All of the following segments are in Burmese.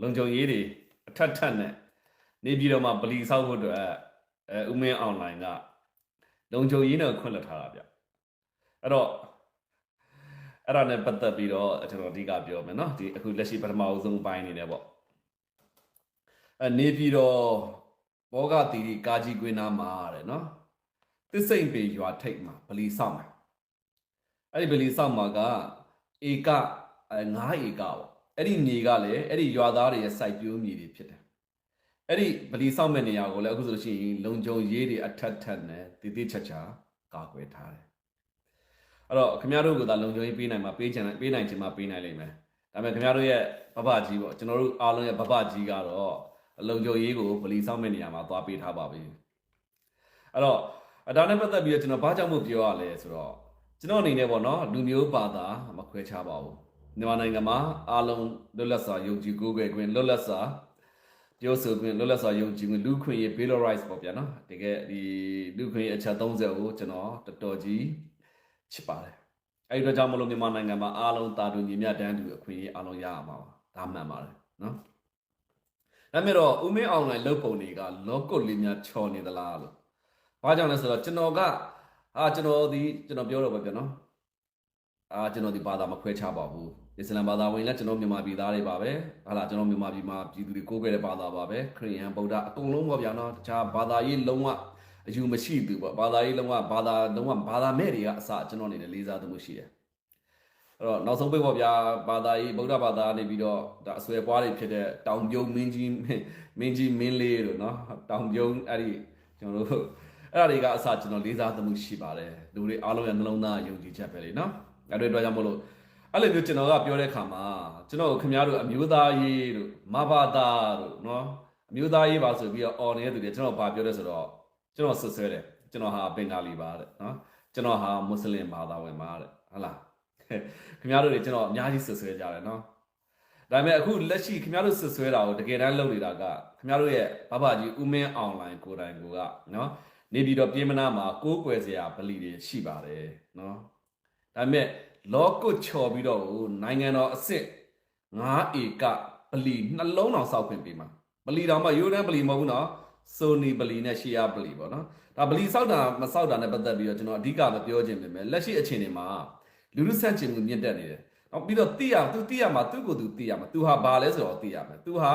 လုံခြုံရေးတွေအထက်ထက်နဲ့နေပြည်တော်မှာဗလီဆောက်ဖို့အတွက်အဲဦးမင်းအွန်လိုင်းကလုံခြုံရေးနဲ့ခွင့်လွှတ်ထားတာဗျအဲ့တော့အဲ့ဒါနဲ့ပတ်သက်ပြီးတော့ကျွန်တော်အဓိကပြောမယ်နော်ဒီအခုလက်ရှိပထမအဆုံးပိုင်းအနေနဲ့ပေါ့အဲနေပြည်တော်ဘောဂတီရီကာကြီးကွင်းနာမှာတဲ့နော်သစ်စိမ့်ပေရွာထိပ်မှာဗလီဆောက်မှာအဲ့ဒီဗလီဆောက်မှာကဧကအဲ9ဧကပေါ့ အဲ့ဒီမြေကလည်းအဲ့ဒီရွာသားတွေရဲ့စိုက်ပျိုးမြေတွေဖြစ်တယ်အဲ့ဒီဗလီဆောက်မဲ့နေရာကိုလည်းအခုဆိုလို့ရှိရင်လုံခြုံရေးတွေအထက်ထက်နဲ့တည်တည်ချာချာကာကွယ်ထားတယ်အဲ့တော့ခင်ဗျားတို့ကသာလုံခြုံရေးပေးနိုင်မှာပေးချင်ပေးနိုင်ချင်မှာပေးနိုင်လိမ့်မယ်ဒါပေမဲ့ခင်ဗျားတို့ရဲ့ဘဘကြီးပေါ့ကျွန်တော်တို့အားလုံးရဲ့ဘဘကြီးကတော့လုံခြုံရေးကိုဗလီဆောက်မဲ့နေရာမှာသွားပေးထားပါပြီအဲ့တော့အဒါနဲ့ပတ်သက်ပြီးတော့ကျွန်တော်ဘာကြောင့်မို့ပြောရလဲဆိုတော့ကျွန်တော်အနေနဲ့ပေါ့နော်လူမျိုးဘာသာမခွဲခြားပါဘူး မြန်မာနိုင်ငံမှာအားလုံးလွတ်လပ်စွာယုံကြည်ကိုးကွယ်ခွင့်လွတ်လပ်စွာပြောဆိုခွင့်လွတ်လပ်စွာယုံကြည်ခွင့်လူခွင့်ရေး Bill of Rights ပေါ့ဗျာနော်တကယ်ဒီလူခွင့်ရေးအချက်30ကိုကျွန်တော်တော်တော်ကြီးချစ်ပါတယ်အဲ့ဒီတော့ကြောင့်မလို့မြန်မာနိုင်ငံမှာအားလုံးတာတူညီမျှတန်းတူအခွင့်အရေးအားလုံးရရမှာပါဒါမှန်ပါတယ်နော်ဒါမဲ့တော့ဦးမင်းအောင်လိုင်းလုတ်ပုံတွေကလောကုတ်လေးများချော်နေသလားလို့ဘာကြောင့်လဲဆိုတော့ကျွန်တော်ကအာကျွန်တော်ဒီကျွန်တော်ပြောတော့ပဲဗျာနော် အာကျွန်တော်ဒီဘာသာမခွဲခြားပါဘူးအစ္စလမ်ဘာသာဝင်လည်းကျွန်တော်မြန်မာပြည်သားတွေပါပဲဟာလာကျွန်တော်မြန်မာပြည်မှာပြည်သူတွေကိုးကွယ်တဲ့ဘာသာပါပဲခရစ်ယာန်ဗုဒ္ဓအကုန်လုံးပေါ့ဗျာနော်တခြားဘာသာရေးလုံးဝအယူမရှိသူပေါ့ဘာသာရေးလုံးဝဘာသာလုံးဝဘာသာမဲ့တွေကအစကျွန်တော်အနေနဲ့လေးစားသမှုရှိတယ်အဲ့တော့နောက်ဆုံးပိတ်ပေါ့ဗျာဘာသာရေးဗုဒ္ဓဘာသာနေပြီးတော့ဒါအဆွဲပွားတွေဖြစ်တဲ့တောင်ပြုံးမင်းကြီးမင်းကြီးမင်းလေးတို့နော်တောင်ပြုံးအဲ့ဒီကျွန်တော်တို့အဲ့ဒါတွေကအစကျွန်တော်လေးစားသမှုရှိပါတယ်လူတွေအားလုံးရဲ့နှလုံးသားယုံကြည်ချက်ပဲလေနော် အဲ့ဒီအတွက်ကြောင့်မလို့အဲ့လိုမျိုးကျွန်တော်ကပြောတဲ့ခါမှာကျွန်တော်ခင်ဗျားတို့အမျိုးသားရေးတို့မဘာသာတို့နော်အမျိုးသားရေးပါဆိုပြီးတော့အော်နေတဲ့သူတွေကျွန်တော်ဘာပြောလဲဆိုတော့ကျွန်တော်ဆွဆွဲတယ်ကျွန်တော်ဟာဘင်္ဂါလီပါတဲ့နော်ကျွန်တော်ဟာမွတ်စလင်ဘာသာဝင်ပါတဲ့ဟုတ်လားခင်ဗျားတို့တွေကျွန်တော်အများကြီးဆွဆွဲကြတယ်နော်ဒါပေမဲ့အခုလက်ရှိခင်ဗျားတို့ဆွဆွဲတာကိုတကယ်တမ်းလုပ်နေတာကခင်ဗျားတို့ရဲ့ဘဘကြီးဦးမင်းအွန်လိုင်းကိုတိုင်ကိုကနော်နေပြီးတော့ပြေးမနာမှာကိုးကွယ်စရာဗလီတွေရှိပါတယ်နော် ဒါပေမဲ့လောကုတ်ချော်ပြီးတော့နိုင်ငံတော်အစ်စ်9ဧကဗလီနှလုံးတော်စောက်ခွင့်ပေးမှာဗလီတော်မှယူရန်ဗလီမဟုတ်ဘူးနော်ဆိုနီဗလီနဲ့ရှီယာဗလီပေါ့နော်ဒါဗလီစောက်တာမစောက်တာနဲ့ပတ်သက်ပြီးတော့ကျွန်တော်အဓိကမပြောချင်ပေမဲ့လက်ရှိအခြေအနေမှာလူလူဆန့်ကျင်မှုမြင့်တက်နေတယ်နောက်ပြီးတော့သိရသူသိရမှာသူ့ကိုယ်သူသိရမှာသူဟာဘာလဲဆိုတော့သိရမယ်သူဟာ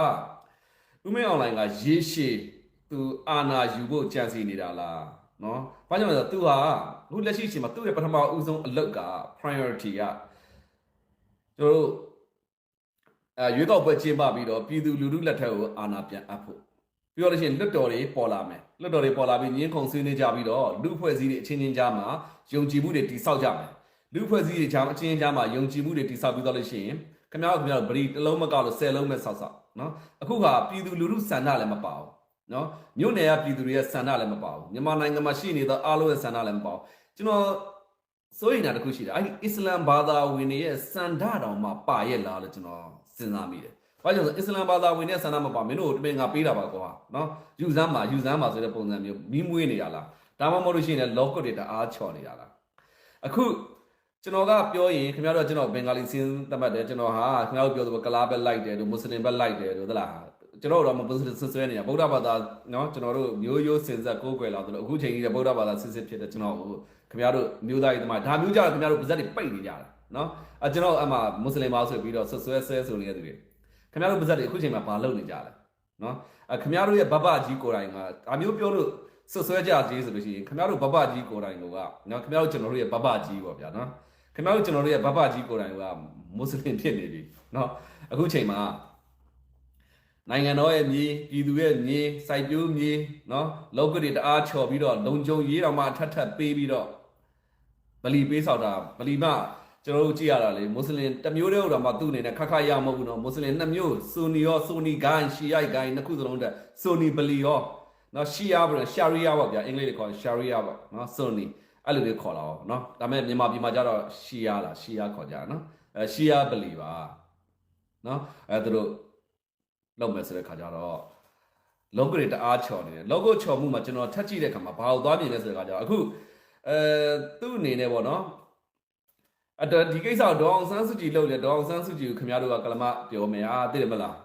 ဥမင်းအွန်လိုင်းကရေရှည်သူအာနာယူဖို့ကြံစီနေတာလား နော်။ဘာကြောင့်လဲဆိုတော့ तू ဟာအခုလက်ရှိအချိန်မှာသူ့ရဲ့ပထမအဦးဆုံးအလုပ်က priority ကကျွန်တော်တို့အဲရွေးကောက်ပွဲကျင်းပပြီးတော့ပြည်သူလူထုလက်ထက်ကိုအာဏာပြန်အပ်ဖို့ပြီးတော့လို့ရှိရင်လွတ်တော်တွေပေါ်လာမယ်လွတ်တော်တွေပေါ်လာပြီးညင်းခုန်ဆွေးနွေးကြပြီးတော့လူဖွဲ့စည်းတွေအချင်းချင်းကြားမှာယုံကြည်မှုတွေတိဆောက်ကြမယ်လူဖွဲ့စည်းတွေကြားအချင်းချင်းကြားမှာယုံကြည်မှုတွေတိဆောက်ပြီးတော့လို့ရှိရင်ခင်ဗျားတို့ခင်ဗျားတို့ဗရီတစ်လုံးမကောက်လို့ဆယ်လုံးပဲဆောက်ဆောက်နော်အခုကပြည်သူလူထုစံနာလည်းမပါဘူး နော်မြို့နယ်ကပြည်သူတွေရဲ့ဆန္ဒလည်းမပါဘူးမြန်မာနိုင်ငံမှာရှိနေသောအားလုံးရဲ့ဆန္ဒလည်းမပါဘူးကျွန်တော်စိုးရိမ်တာတစ်ခုရှိတယ်အဲ့ဒီအစ္စလမ်ဘာသာဝင်တွေရဲ့ဆန္ဒတော်မှာပါရဲ့လားလို့ကျွန်တော်စဉ်းစားမိတယ်။ဘာကြောင့်လဲအစ္စလမ်ဘာသာဝင်တွေဆန္ဒမပါမင်းတို့တမင်ငါပေးတာပါကွာနော်ယူစမ်းမှာယူစမ်းမှာဆိုတဲ့ပုံစံမျိုးမီးမွေးနေရလားဒါမှမဟုတ်လို့ရှိရင်လောကုတ်တွေတအားချော်နေရလားအခုကျွန်တော်ကပြောရင်ခင်ဗျားတို့ကျွန်တော်ဘင်္ဂါလီစင်းတတ်မှတ်တယ်ကျွန်တော်ဟာခင်ဗျားတို့ပြောသလိုကလားဘက်လိုက်တယ်တို့မွတ်စလင်ဘက်လိုက်တယ်တို့သလား ကျွန်တော်တို့တော့မပုစဆွဆွဲနေတာဗုဒ္ဓဘာသာเนาะကျွန်တော်တို့မျိုးရိုးစင်ဆက်ကိုးကွယ်လာတယ်အခုချိန်ကြီးတဲ့ဗုဒ္ဓဘာသာစစ်စစ်ဖြစ်တဲ့ကျွန်တော်ခင်ဗျားတို့မျိုးသားရေးသမားဒါမျိုးကြတော့ခင်ဗျားတို့ပါဇက်တွေပိတ်နေကြတာเนาะအဲကျွန်တော်အမှမွတ်စလင်ပါဆိုပြီးတော့ဆွဆွဲဆဲဆိုနေတဲ့သူတွေခင်ဗျားတို့ပါဇက်တွေအခုချိန်မှာဘာလုပ်နေကြလဲเนาะအဲခင်ဗျားတို့ရဲ့ဘဘကြီးကိုယ်တိုင်ကဒါမျိုးပြောလို့ဆွဆွဲကြကြီးဆိုလို့ရှိရင်ခင်ဗျားတို့ဘဘကြီးကိုယ်တိုင်ကเนาะခင်ဗျားတို့ကျွန်တော်တို့ရဲ့ဘဘကြီးပေါ့ဗျာเนาะခင်ဗျားတို့ကျွန်တော်တို့ရဲ့ဘဘကြီးကိုယ်တိုင်ကမွတ်စလင်ဖြစ်နေပြီเนาะအခုချိန်မှာ နိုင်ငံတော်ရဲ့မြေပြည်သူရဲ့မြေစိုက်ပျိုးမြေနော်လောကတွေတအားချော်ပြီးတော့လုံခြုံရေးတော်မှထပ်ထပ်ပေးပြီးတော့ဗလီပေးဆောင်တာဗလီမကျွန်တော်တို့ကြည့်ရတာလေမွတ်စလင်တစ်မျိုးတည်းတော့မှသူ့အနေနဲ့ခက်ခက်ရမဟုတ်ဘူးနော်မွတ်စလင်နှစ်မျိုးဆိုနီရောဆိုနီဂိုင်းရှီယိုက်ဂိုင်းနှစ်ခုစလုံးတက်ဆိုနီဗလီရောနော်ရှီယာပေါ့ရှာရီယာပေါ့ဗျာအင်္ဂလိပ်တွေခေါ်ရှာရီယာပေါ့နော်ဆိုနီအဲ့လိုလေးခေါ်တာပေါ့နော်ဒါပေမဲ့မြန်မာပြည်မှာကျတော့ရှီယာလားရှီယာခေါ်ကြတာနော်အဲရှီယာဗလီပါနော်အဲသူတို့ လောက်မယ်ဆိုတဲ့ခါကျတော့ logo တွေတအားချော်နေတယ် logo ချော်မှုမှာကျွန်တော်ထပ်ကြည့်တဲ့ခါမှာဘာလို့သွားမြင်လဲဆိုတဲ့ခါကျတော့အခုအဲသူ့အနေနဲ့ပေါ့နော်အတဒီကိစ္စဒေါအောင်ဆန်းစုကြည်လုပ်လေဒေါအောင်ဆန်းစုကြည်ကိုခင်ဗျားတို့ကကလမပြောမယ်အာသိတယ်မလား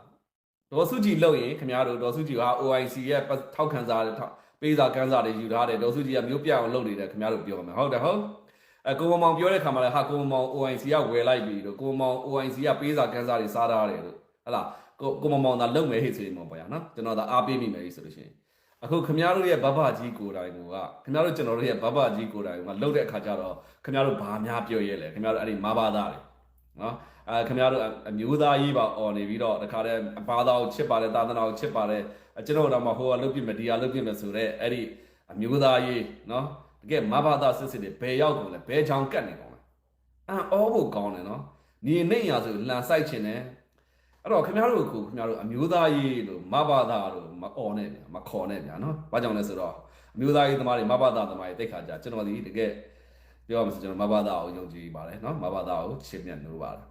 ဒေါ်စုကြည်လို့ရင်ခင်ဗျားတို့ဒေါ်စုကြည်က OIC ရဲ့ပတ်ထောက်ခံစားတဲ့ထောက်ပေးစာကမ်းစာတွေယူထားတယ်ဒေါ်စုကြည်ကမျိုးပြအောင်လုပ်နေတယ်ခင်ဗျားတို့ပြောမယ်ဟုတ်တယ်ဟုတ်အဲကိုမမောင်ပြောတဲ့ခါမှာလည်းဟာကိုမမောင် OIC ကဝယ်လိုက်ပြီလို့ကိုမမောင် OIC ကပေးစာကမ်းစာတွေစားထားတယ်လို့ ဟဟလားကိုကိုမမောင်သာလုံမယ်ဟိဆိုရင်မောပေါ့ရနော်ကျွန်တော်သာအားပေးမိမယ်ဆိုလို့ရှိရင်အခုခင်ဗျားတို့ရဲ့ဘဘကြီးကိုယ်တိုင်ကခင်ဗျားတို့ကျွန်တော်တို့ရဲ့ဘဘကြီးကိုယ်တိုင်ကလှုပ်တဲ့အခါကျတော့ခင်ဗျားတို့ဘာများပြောရဲလဲခင်ဗျားတို့အဲ့ဒီမာဘာသားတွေနော်အဲခင်ဗျားတို့အမျိုးသားရေးပါអော်နေပြီးတော့တခါတည်းအပါသားကိုချစ်ပါတယ်သာသနာကိုချစ်ပါတယ်အကျွန်တော်တို့မှဟိုကလုတ်ပြမယ်ဒီကလုတ်ပြမယ်ဆိုတော့အဲ့ဒီအမျိုးသားရေးနော်တကယ်မဘာသာစစ်စစ်တွေဘယ်ရောက်ကုန်လဲဘယ်ချောင်ကတ်နေကုန်လဲအန်အောဖို့ကောင်းတယ်နော်ညီနေရဆိုလန်ဆိုင်ချင်တယ် အဲ့တော့ခင်ဗျားတို့ကိုခင်ဗျားတို့အမျိုးသားရေးလို့မဘာသာလို့မអော်နဲ့ဗျာမခေါ်နဲ့ဗျာနော်ဘာကြောင့်လဲဆိုတော့အမျိုးသားရေးသမားတွေမဘာသာသမားတွေတိတ်ခါကြကျွန်တော်ဒီတကယ်ပြောရမယ်ဆိုကျွန်တော်မဘာသာကိုယုံကြည်ပါတယ်နော်မဘာသာကိုချစ်မြတ်လို့ပါတယ်